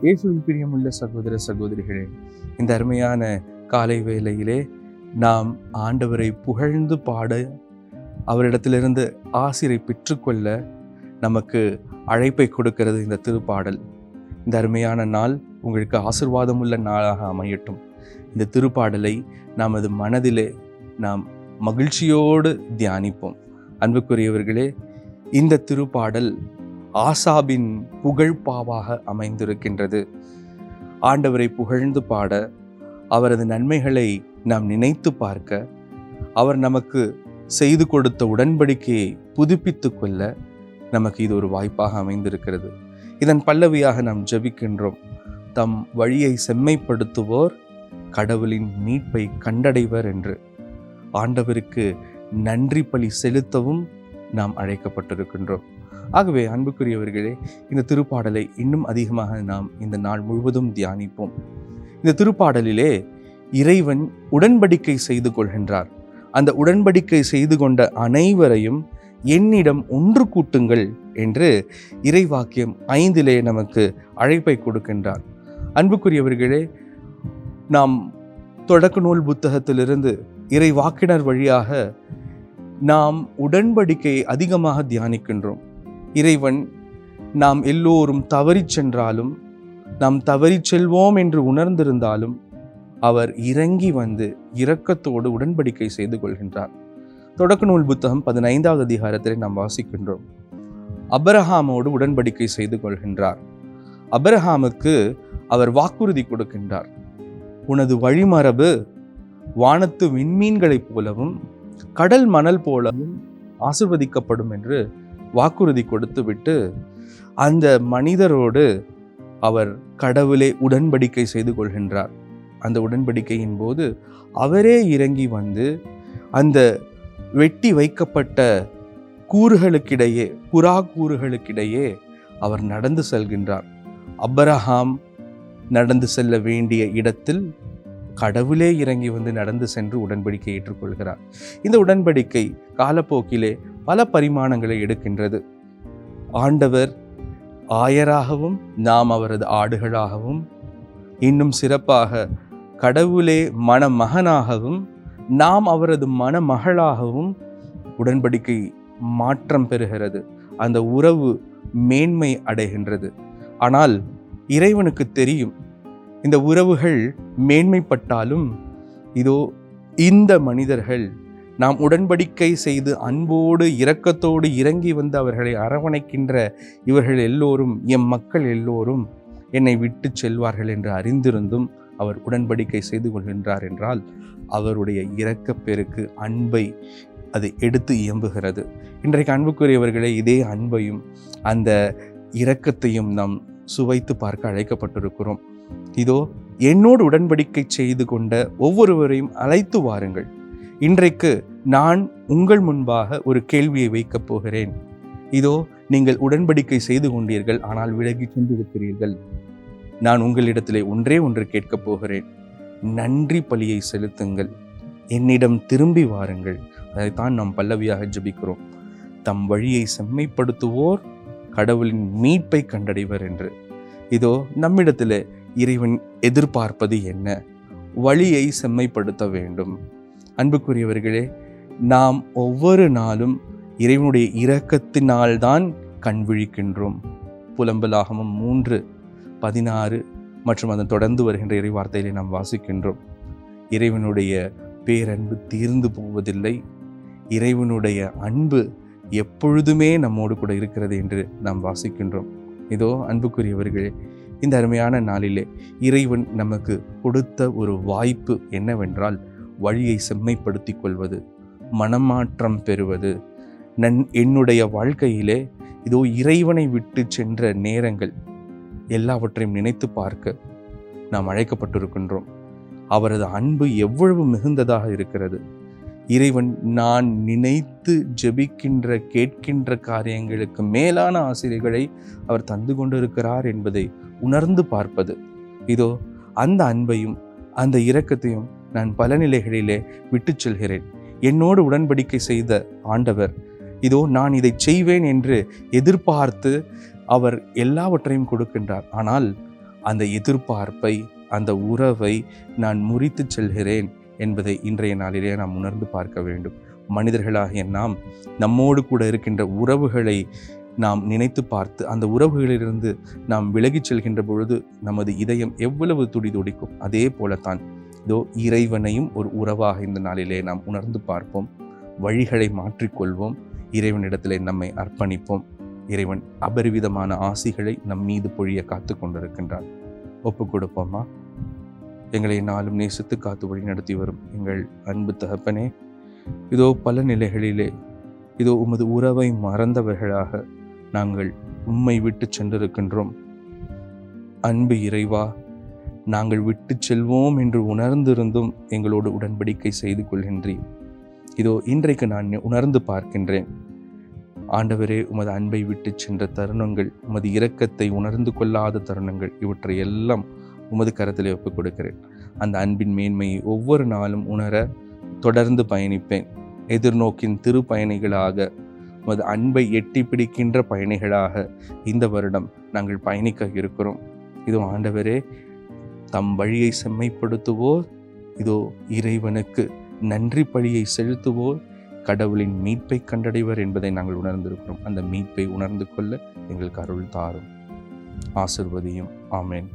இயேசுவின் பிரியமுள்ள சகோதர சகோதரிகளே இந்த அருமையான காலை வேளையிலே நாம் ஆண்டவரை புகழ்ந்து பாட அவரிடத்திலிருந்து ஆசிரை பெற்றுக்கொள்ள நமக்கு அழைப்பை கொடுக்கிறது இந்த திருப்பாடல். இந்த அருமையான நாள் உங்களுக்கு ஆசிர்வாதமுள்ள நாளாக அமையட்டும். இந்த திருப்பாடலை நமது மனதிலே நாம் மகிழ்ச்சியோடு தியானிப்போம். அன்புக்குரியவர்களே இந்த திருப்பாடல் ஆசாபின் புகழ்பாவாக அமைந்திருக்கின்றது. ஆண்டவரை புகழ்ந்து பாட அவரது நன்மைகளை நாம் நினைத்து பார்க்க அவர் நமக்கு செய்து கொடுத்த உடன்படிக்கையை புதுப்பித்து கொள்ள நமக்கு இது ஒரு வாய்ப்பாக அமைந்திருக்கிறது. இதன் பல்லவியாக நாம் ஜெபிக்கின்றோம். தம் வழியை செம்மைப்படுத்துவோர் கடவுளின் மீட்பை கண்டடைவர் என்று. ஆண்டவருக்கு நன்றி பலி செலுத்தவும் நாம் அழைக்கப்பட்டிருக்கின்றோம். ஆகவே அன்புக்குரியவர்களே இந்த திருப்பாடலை இன்னும் அதிகமாக நாம் இந்த நாள் முழுவதும் தியானிப்போம். இந்த திருப்பாடலிலே இறைவன் உடன்படிக்கை செய்து கொள்கின்றார். அந்த உடன்படிக்கை செய்து கொண்ட அனைவரையும் என்னிடம் ஒன்று கூட்டுங்கள் என்று இறைவாக்கியம் ஐந்திலே நமக்கு அழைப்பை கொடுக்கின்றார். அன்புக்குரியவர்களே நாம் தொடக்க நூல் புத்தகத்திலிருந்து இறை வாக்கினர் வழியாக நாம் உடன்படிக்கையை அதிகமாக தியானிக்கின்றோம். இறைவன் நாம் எல்லோரும் தவறிச் சென்றாலும் நாம் தவறிச் செல்வோம் என்று உணர்ந்திருந்தாலும் அவர் இறங்கி வந்து இரக்கத்தோடு உடன்படிக்கை செய்து கொள்கின்றார். தொடக்க நூல் புத்தகம் பதினைந்தாவது அதிகாரத்தில் நாம் வாசிக்கின்றோம். அபரஹாமோடு உடன்படிக்கை செய்து கொள்கின்றார். அபரஹாமுக்கு அவர் வாக்குறுதி கொடுக்கின்றார். உனது வழிமரபு வானத்து விண்மீன்களைப் போலவும் கடல் மணல் போலவும் ஆசிர்வதிக்கப்படும் என்று வாக்குறுதி கொடுத்துவிட்டு அந்த மனிதரோடு அவர் கடவுளே உடன்படிக்கை செய்து கொள்கின்றார். அந்த உடன்படிக்கையின் போது அவரே இறங்கி வந்து அந்த வெட்டி வைக்கப்பட்ட கூறுகளுக்கிடையே புறா கூறுகளுக்கிடையே அவர் நடந்து செல்கின்றார். அப்ரஹாம் நடந்து செல்ல வேண்டிய இடத்தில் கடவுளே இறங்கி வந்து நடந்து சென்று உடன்படிக்கை ஏற்றுக்கொள்கிறார். இந்த உடன்படிக்கை காலப்போக்கிலே பல பரிமாணங்களை எடுக்கின்றது. ஆண்டவர் ஆயராகவும் நாம் அவரது ஆடுகளாகவும் இன்னும் சிறப்பாக கடவுளே மணமகனாகவும் நாம் அவரது மணமகளாகவும் உடன்படிக்கை மாற்றம் பெறுகிறது. அந்த உறவு மேன்மை அடைகின்றது. ஆனால் இறைவனுக்கு தெரியும் இந்த உறவுகள் மேன்மைப்பட்டாலும் இதோ இந்த மனிதர்கள் நாம் உடன்படிக்கை செய்து அன்போடு இரக்கத்தோடு இறங்கி வந்து அவர்களை அரவணைக்கின்ற இவர்கள் எல்லோரும் எம் மக்கள் எல்லோரும் என்னை விட்டு செல்வார்கள் என்று அறிந்திருந்தும் அவர் உடன்படிக்கை செய்து கொள்கின்றார் என்றால் அவருடைய இரக்கப்பெருக்கு அன்பை அது எடுத்து இயம்புகிறது. இன்றைக்கு அன்புக்குரியவர்களே இதே அன்பையும் அந்த இரக்கத்தையும் நாம் சுவைத்து பார்க்க அழைக்கப்பட்டிருக்கிறோம். இதோ என்னோடு உடன்படிக்கை செய்து கொண்ட ஒவ்வொருவரையும் அழைத்து வாருங்கள். இன்றைக்கு நான் உங்கள் முன்பாக ஒரு கேள்வியை வைக்கப் போகிறேன். இதோ நீங்கள் உடன்படிக்கை செய்து கொண்டீர்கள் ஆனால் விலகி சென்றிருக்கிறீர்கள். நான் உங்களிடத்திலே ஒன்றே ஒன்று கேட்கப் போகிறேன். நன்றி பலியை செலுத்துங்கள். என்னிடம் திரும்பி வாருங்கள். அதைத்தான் நாம் பல்லவியாக ஜெபிக்கிறோம். தம் வழியை செம்மைப்படுத்துவோர் கடவுளின் மீட்பை கண்டடைவர் என்று. இதோ நம்மிடத்தில் இறைவன் எதிர்பார்ப்பது என்ன? வழியை செம்மைப்படுத்த வேண்டும். அன்புக்குரியவர்களே நாம் ஒவ்வொரு நாளும் இறைவனுடைய இரக்கத்தினால்தான் கண் விழிக்கின்றோம். புலம்பலாகமும் மூன்று பதினாறு மற்றும் அதன் தொடர்ந்து வருகின்ற இறைவார்த்தைகளை நாம் வாசிக்கின்றோம். இறைவனுடைய பேரன்பு தீர்ந்து போவதில்லை. இறைவனுடைய அன்பு எப்பொழுதுமே நம்மோடு கூட இருக்கிறது என்று நாம் வாசிக்கின்றோம். இதோ அன்புக்குரியவர்களே இந்த அருமையான நாளிலே இறைவன் நமக்கு கொடுத்த ஒரு வாய்ப்பு என்னவென்றால் வழியை செம்மைப்படுத்திக் கொள்வது மனமாற்றம் பெறுவது. நன் என்னுடைய வாழ்க்கையிலே இதோ இறைவனை விட்டு சென்ற நேரங்கள் எல்லாவற்றையும் நினைத்து பார்க்க நாம் அழைக்கப்பட்டிருக்கின்றோம். அவரது அன்பு எவ்வளவு மிகுந்ததாக இருக்கிறது. இறைவன் நான் நினைத்து ஜெபிக்கின்ற கேட்கின்ற காரியங்களுக்கு மேலான ஆசிரியர்களை அவர் தந்து கொண்டிருக்கிறார் என்பதை உணர்ந்து பார்ப்பது. இதோ அந்த அன்பையும் அந்த இரக்கத்தையும் நான் பல நிலைகளிலே விட்டுச் செல்கிறேன். என்னோடு உடன்படிக்கை செய்த ஆண்டவர் இதோ நான் இதை செய்வேன் என்று எதிர்பார்த்து அவர் எல்லாவற்றையும் கொடுக்கின்றார். ஆனால் அந்த எதிர்பார்ப்பை அந்த உறவை நான் முறித்து செல்கிறேன் என்பதை இன்றைய நாளிலே நாம் உணர்ந்து பார்க்க வேண்டும். மனிதர்களாகிய நாம் நம்மோடு கூட இருக்கின்ற உறவுகளை நாம் நினைத்து பார்த்து அந்த உறவுகளிலிருந்து நாம் விலகிச் செல்கின்ற பொழுது நமது இதயம் எவ்வளவு துடி துடிக்கும் அதே போலத்தான் இதோ இறைவனையும் ஒரு உறவாக இந்த நாளிலே நாம் உணர்ந்து பார்ப்போம். வழிகளை மாற்றிக்கொள்வோம். இறைவனிடத்திலே நம்மை அர்ப்பணிப்போம். இறைவன் அபரிவிதமான ஆசிகளை நம் மீது பொழிய காத்து கொண்டிருக்கின்றார் ஒப்பு கொடுப்போமா? எங்களை நாளும் நேசித்து காத்து வழி நடத்தி வரும் எங்கள் அன்பு தகப்பனே இதோ பல நிலைகளிலே இதோ உமது உறவை மறந்தவர்களாக நாங்கள் உம்மை விட்டு சென்றிருக்கின்றோம். அன்பு இறைவா நாங்கள் விட்டு செல்வோம் என்று உணர்ந்திருந்தும் எங்களோடு உடன்படிக்கை செய்து கொள்கின்றீர். இதோ இன்றைக்கு நான் உணர்ந்து பார்க்கின்றேன். ஆண்டவரே உமது அன்பை விட்டு சென்ற தருணங்கள் உமது இரக்கத்தை உணர்ந்து கொள்ளாத தருணங்கள் இவற்றை எல்லாம் உமது கரத்திலே ஒப்புக் கொடுக்கிறேன். அந்த அன்பின் மேன்மையை ஒவ்வொரு நாளும் உணர தொடர்ந்து பயணிப்பேன். எதிர்நோக்கின் திரு பயணிகளாக உமது அன்பை எட்டி பிடிக்கின்ற பயணிகளாக இந்த வருடம் நாங்கள் பயணிக்க இருக்கிறோம். இதோ ஆண்டவரே தம் வழியை செம்மைப்படுத்துவோர். இதோ இறைவனுக்கு நன்றி பழியை செலுத்துவோர். கடவுளின் மீட்பை கண்டடைவர் என்பதை நாங்கள் உணர்ந்திருக்கிறோம். அந்த மீட்பை உணர்ந்து கொள்ள எங்களுக்கு அருள் தாரும். ஆசிர்வதியும். ஆமேன்.